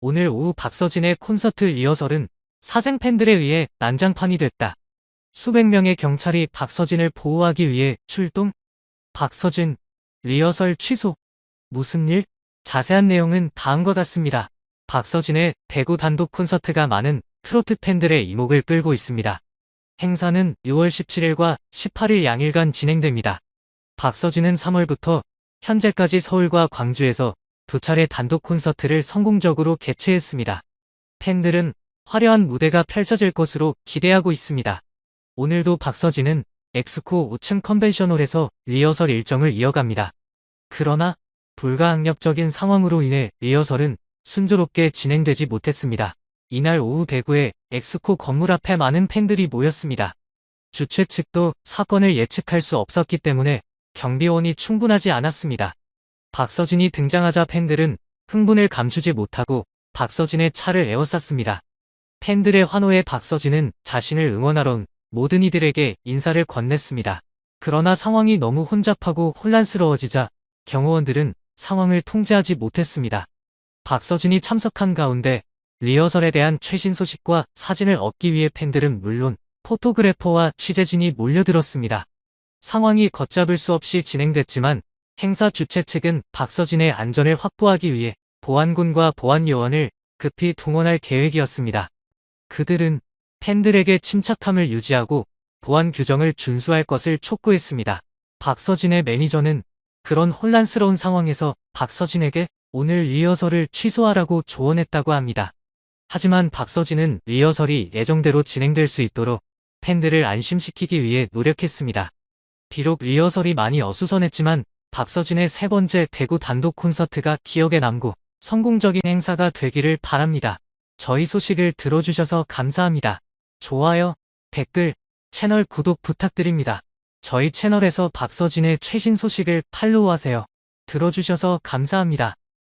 오늘 오후 박서진의 콘서트 리허설은 사생 팬들에 의해 난장판이 됐다. 수백 명의 경찰이 박서진을 보호하기 위해 출동? 박서진, 리허설 취소. 무슨 일? 자세한 내용은 다음과 같습니다. 박서진의 대구 단독 콘서트가 많은 트로트 팬들의 이목을 끌고 있습니다. 행사는 6월 17일과 18일 양일간 진행됩니다. 박서진은 3월부터 현재까지 서울과 광주에서 두 차례 단독 콘서트를 성공적으로 개최했습니다. 팬들은 화려한 무대가 펼쳐질 것으로 기대하고 있습니다. 오늘도 박서진은 엑스코 5층 컨벤션홀에서 리허설 일정을 이어갑니다. 그러나 불가항력적인 상황으로 인해 리허설은 순조롭게 진행되지 못했습니다. 이날 오후 대구의 엑스코 건물 앞에 많은 팬들이 모였습니다. 주최 측도 사건을 예측할 수 없었기 때문에 경비원이 충분하지 않았습니다. 박서진이 등장하자 팬들은 흥분을 감추지 못하고 박서진의 차를 에워쌌습니다. 팬들의 환호에 박서진은 자신을 응원하러 온 모든 이들에게 인사를 건넸습니다. 그러나 상황이 너무 혼잡하고 혼란스러워지자 경호원들은 상황을 통제하지 못했습니다. 박서진이 참석한 가운데 리허설에 대한 최신 소식과 사진을 얻기 위해 팬들은 물론 포토그래퍼와 취재진이 몰려들었습니다. 상황이 걷잡을 수 없이 진행됐지만 행사 주최 측은 박서진의 안전을 확보하기 위해 보안군과 보안요원을 급히 동원할 계획이었습니다. 그들은 팬들에게 침착함을 유지하고 보안 규정을 준수할 것을 촉구했습니다. 박서진의 매니저는 그런 혼란스러운 상황에서 박서진에게 오늘 리허설을 취소하라고 조언했다고 합니다. 하지만 박서진은 리허설이 예정대로 진행될 수 있도록 팬들을 안심시키기 위해 노력했습니다. 비록 리허설이 많이 어수선했지만 박서진의 세 번째 대구 단독 콘서트가 기억에 남고 성공적인 행사가 되기를 바랍니다. 저희 소식을 들어주셔서 감사합니다. 좋아요, 댓글, 채널 구독 부탁드립니다. 저희 채널에서 박서진의 최신 소식을 팔로우하세요. 들어주셔서 감사합니다.